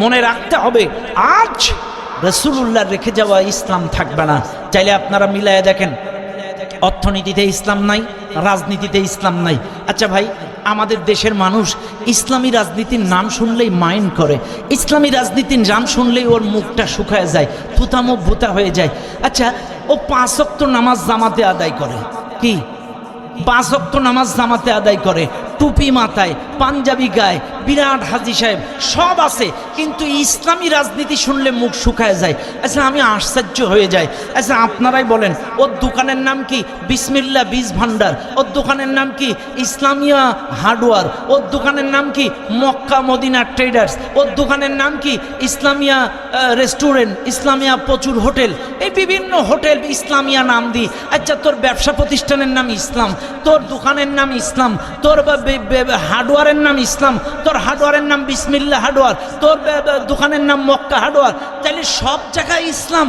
মনে রাখতে হবে, আজ রসুল্লাহ রেখে যাওয়া ইসলাম থাকবে না। চাইলে আপনারা মিলাইয়া দেখেন, অর্থনীতিতে ইসলাম নাই, রাজনীতিতে ইসলাম নাই। আচ্ছা ভাই, আমাদের দেশের মানুষ ইসলামী রাজনীতির নাম শুনলেই মাইন্ড করে। ইসলামী রাজনীতির নাম শুনলেই ওর মুখটা শুকায় যায় থুতামুখ ভুতা হয়ে যায়। আচ্ছা ও পাঁচ অক্ত নামাজ জামাতে আদায় করে। কি? পাঁচ অক্ত নামাজ জামাতে আদায় করে। টুপি মাথায়, পাঞ্জাবি গায়ে বিরাট হাজি সাহেব, সব আছে, কিন্তু ইসলামী রাজনীতি শুনলে মুখ শুকায় যায়। আচ্ছা আমি আশ্চর্য হয়ে যাই। আচ্ছা আপনারাই বলেন, ওর দোকানের নাম কি বিসমিল্লা বীজ ভান্ডার ওর দোকানের নাম কি ইসলামিয়া হার্ডওয়ার? ওর দোকানের নাম কি মক্কা মদিনা ট্রেডার্স? ওর দোকানের নাম কি ইসলামিয়া রেস্টুরেন্ট? ইসলামিয়া প্রচুর হোটেল। এই বিভিন্ন হোটেল ইসলামিয়া নাম দিই আচ্ছা তোর ব্যবসা প্রতিষ্ঠানের নাম ইসলাম, তোর দোকানের নাম ইসলাম, তোর হার্ডওয়ারের নাম ইসলাম তোর হার্ডওয়ারের নাম বিসমিল্লা হার্ডওয়ার, তোর দোকানের নাম মক্কা হার্ডওয়ার। তাহলে সব জায়গায় ইসলাম,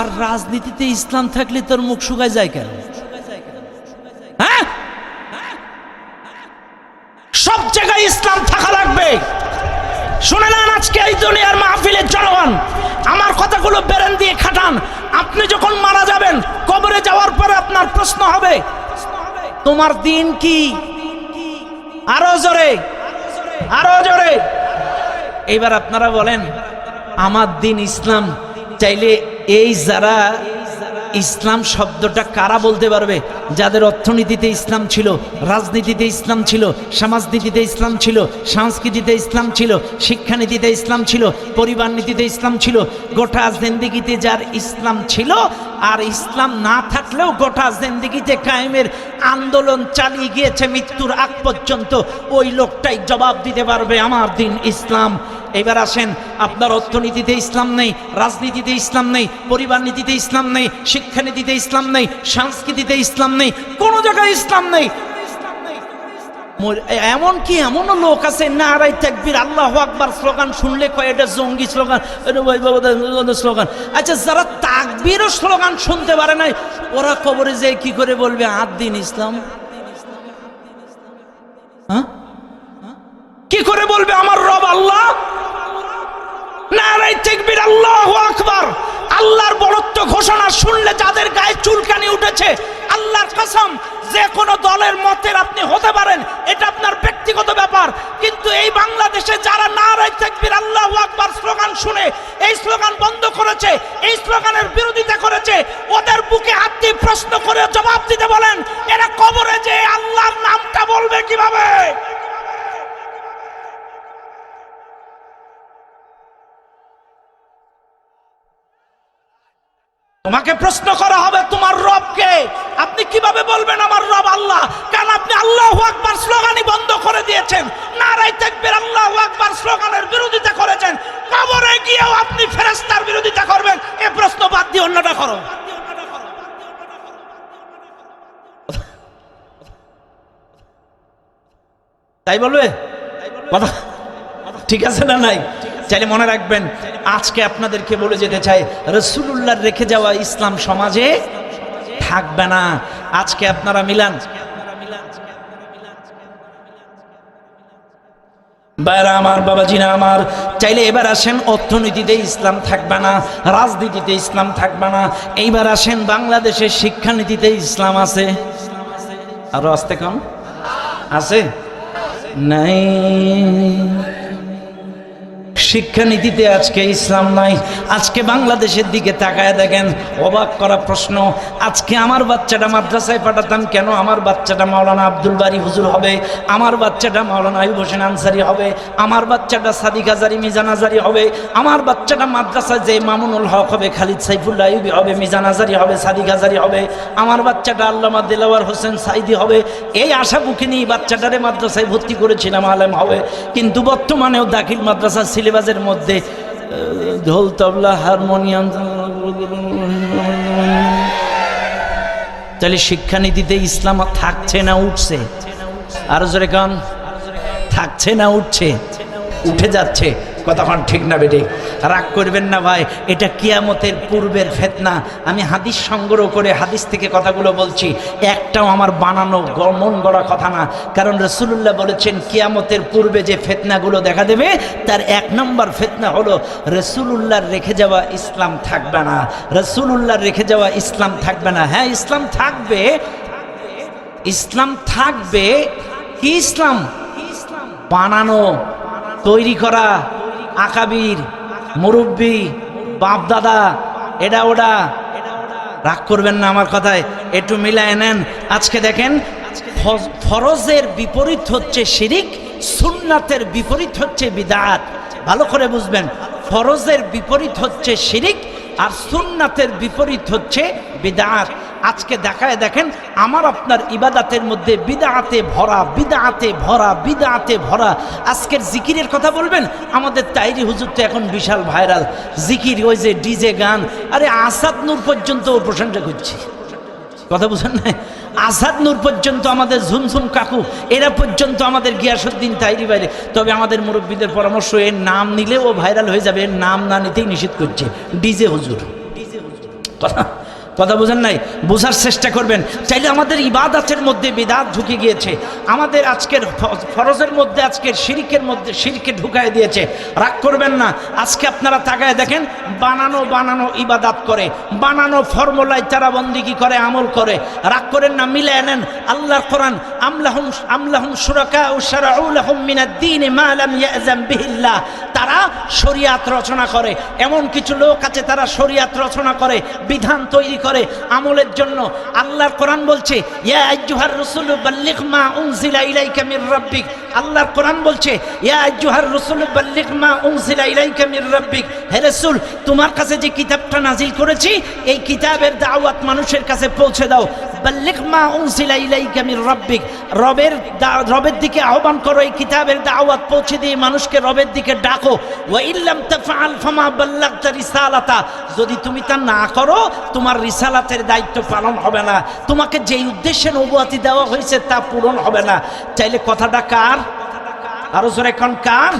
আর রাজনীতিতে ইসলাম থাকলে তোর মুখ শুকায় যায় কেন? হ্যাঁ? সব জায়গায় ইসলাম থাকা লাগবে। শুনে নেন আজকে এই দুনিয়ার মাহফিলের জনগণ, আমার কথাগুলো বেরেন দিয়ে খাটান। আপনি যখন মারা যাবেন, কবরে যাওয়ার পরে আপনার প্রশ্ন হবে, তোমার দিন কি? আরও জোরে। আরও জোরে। এইবার আপনারা বলেন আমার দিন ইসলাম চাইলে এই যারা ইসলাম শব্দটা কারা বলতে পারবে? যাদের অর্থনীতিতে ইসলাম ছিল, রাজনীতিতে ইসলাম ছিল, সমাজনীতিতে ইসলাম ছিল, সংস্কৃতিতে ইসলাম ছিল, শিক্ষানীতিতে ইসলাম ছিল, পরিবার নীতিতে ইসলাম ছিল, গোটা জিন্দিগিতে যার ইসলাম ছিল, আর ইসলাম না থাকলেও গোটা জিন্দিগিতে কায়েমের আন্দোলন চালিয়ে গিয়েছে মৃত্যুর আগ পর্যন্ত, ওই লোকটাই জবাব দিতে পারবে, আমার দিন ইসলাম এবার আসেন, আপনার অর্থনীতিতে ইসলাম নেই, রাজনীতিতে ইসলাম নেই, পরিবার নীতিতে ইসলাম নেই শিক্ষানীতিতে ইসলাম নেই, সংস্কৃতিতে ইসলাম নেই, কোনো জায়গায় ইসলাম নেই। এমন কি এমনও লোক আছে না আড়াই তাকবির, আল্লাহ আকবার স্লোগান শুনলে কয়, এটা জঙ্গি স্লোগান স্লোগান। আচ্ছা যারা তাকবীরও স্লোগান শুনতে পারে নাই, ওরা কবরে যে কি করে বলবে, আদ দিন ইসলাম? হ্যাঁ? কি করে বলবে, আমার রব আল্লাহ নারাই তাকবীর আল্লাহু আকবার আল্লাহর বড়ত্ব ঘোষণা শুনলে যাদের গায়ে চুলকানি উঠেছে, আল্লাহর কসম, যে কোনো দলের মতের আপনি হতে পারেন, এটা আপনার ব্যক্তিগত ব্যাপার। কিন্তু এই বাংলাদেশে যারা নারাই তাকবীর, আল্লাহু আকবার স্লোগান শুনে, এই স্লোগান বন্ধ করেছে, এই স্লোগানের বিরোধিতা করেছে, ওদের বুকে হাত দিয়ে প্রশ্ন করে জবাব দিতে বলেন, এরা কবরে যে আল্লাহর নামটা বলবে কীভাবে? তোমাকে প্রশ্ন করা হবে, তোমার রবকে। আপনি কীভাবে বলবেন আমার রব আল্লাহ? কারণ আপনি আল্লাহ আকবার স্লোগানই বন্ধ করে দিয়েছেন। নারাই তাকবীর আল্লাহ আকবার স্লোগানের বিরোধিতা করেছেন। কবরে গিয়েও আপনি ফেরেশতার বিরোধিতা করবেন। এ প্রশ্ন বাদ দিয়ে অন্যটা করো। তাই বলবে? কথা ঠিক আছে না নাই? চাইলে মনে রাখবেন, আজকে আপনাদেরকে বলে যেতে চাই রসুল্লাহ রেখে যাওয়া ইসলাম সমাজে থাকবে না। আজকে আপনারা মিলান। বাইরা আমার বাবাজিনা আমার, চাইলে এবার আসেন, অর্থনীতিতে ইসলাম থাকবে না, রাজনীতিতে ইসলাম থাকবে না। এইবার আসেন, বাংলাদেশের শিক্ষানীতিতে ইসলাম আছে। আরও আসতে কম? আছে? নাই। শিক্ষানীতিতে আজকে ইসলাম নাই। আজকে বাংলাদেশের দিকে তাকায় দেখেন, অবাক করা প্রশ্ন, আজকে আমার বাচ্চাটা মাদ্রাসায় পাঠাতাম কেন? আমার বাচ্চাটা মাওলানা আব্দুল বারি হুজুর হবে, আমার বাচ্চাটা মাওলানা আইব হোসেন আনসারি হবে, আমার বাচ্চাটা সাদিক আজারি, মিজান আজারি হবে, আমার বাচ্চাটা মাদ্রাসায় যে মামুনুল হক হবে, খালিদ সাইফুল্লাহ আইবি হবে, মিজান আজারি হবে, সাদিক আজারি হবে, আমার বাচ্চাটা আল্লামা দিলাওয়ার হোসেন সাইদি হবে, এই আশা বুকে নিয়ে বাচ্চাটারে মাদ্রাসায় ভর্তি করেছিলাম, আলেম হবে। কিন্তু বর্তমানেও দাখিল মাদ্রাসা সিলেবাসের মধ্যে ঢোল, তবলা, হারমোনিয়াম, তাহলে শিক্ষানীতিতে ইসলাম থাকছে না, উঠছে। আরও জোরে গান। থাকছে না, উঠছে। উঠে যাচ্ছে। কতক্ষণ ঠিক না বেটে? রাগ করবেন না ভাই, এটা কিয়ামতের পূর্বের ফেতনা। আমি হাদিস সংগ্রহ করে হাদিস থেকে কথাগুলো বলছি। একটাও আমার বানানো মন গড়া কথা না। কারণ রসুল্লাহ বলেছেন, কিয়ামতের পূর্বে যে ফেতনাগুলো দেখা দেবে, তার এক নম্বর ফেতনা হলো, রসুলুল্লাহর রেখে যাওয়া ইসলাম থাকবে না। রসুলুল্লাহর রেখে যাওয়া ইসলাম থাকবে না। হ্যাঁ ইসলাম থাকবে। ইসলাম থাকবে কি ইসলাম? বানানো, তৈরি করা আকাবির, মুরব্বী বাপ দাদা এটা ওটা রাগ করবেন না আমার কথায়, একটু মিলায় নেন। আজকে দেখেন ফরজের বিপরীত হচ্ছে শিরিক, সুন্নাতের বিপরীত হচ্ছে বিদাত। ভালো করে বুঝবেন, ফরজের বিপরীত হচ্ছে শিরিক আর সুন্নাতের বিপরীত হচ্ছে বিদাত। আজকে দেখায় দেখেন, আমার আপনার ইবাদাতের মধ্যে বিদাতে ভরা বিদাতে ভরা বিদাতে ভরা। আজকের জিকিরের কথা বলবেন? আমাদের তাইরি হুজুর তো এখন বিশাল ভাইরাল। জিকির, ওই যে ডিজে গান। আরে আসাদ নূর পর্যন্ত ওর প্রশংসা করছে। কথা বুঝেন না আসাদ নূর পর্যন্ত আমাদের ঝুমঝুম কাকু, এরা পর্যন্ত আমাদের গিয়াসুদ্দিন তাইরি বাইরে তবে আমাদের মুরব্বীদের পরামর্শ, এর নাম নিলে ও ভাইরাল হয়ে যাবে, এর নাম না নিতেই নিষেধ করছে। ডিজে হুজুর ডিজে হুজুর। কথা? কথা বোঝেন নাই? বোঝার চেষ্টা করবেন। চাইলে আমাদের ইবাদাতের মধ্যে বিদাত ঢুকে গিয়েছে। আমাদের আজকের ফরজের মধ্যে, আজকের শিরিকের মধ্যে শিরিকে ঢুকায় দিয়েছে। রাগ করবেন না। আজকে আপনারা তাকায় দেখেন, বানানো বানানো ইবাদাত করে, বানানো ফর্মুলায় তারা বন্দিগি করে, আমল করে। রাগ করেন না মিলে নেন। আল্লাহর কোরআন আমলাহুম আমলাহুম সুরাকা ও শারাউলাহুম মিনাদ-দীন মা বিহিল্লাহ। তারা শরিয়াত রচনা করে। এমন কিছু লোক আছে, তারা শরিয়াত রচনা করে। বিধান তৈরি করে আমলের জন্য। আল্লাহর কোরআন বলছে রসুল মা আল্লাহর কোরআন বলছে রসুল মা তোমার কাছে যে কিতাবটা নাজিল করেছি, এই কিতাবের দাওয়াত মানুষের কাছে পৌঁছে দাও। বাল্লিগ মা উনজিলা ইলাইকা মির রাব্বিক। রবের রবের দিকে আহ্বান করো, এই কিতাবের দাওয়াত পৌঁছে দিয়ে মানুষকে রবের দিকে ডাকো। ওয়া ইল্লাম তাফআল ফামা বাল্লাগতা রিসালাতা। যদি তুমি তা না করো, তোমার রিসালাতের দায়িত্ব পালন হবে না। তোমাকে যেই উদ্দেশ্যে নবুয়াতি দেওয়া হয়েছে তা পূরণ হবে না। চাইলে কথাটা কার? আরও জোরে কোন কার?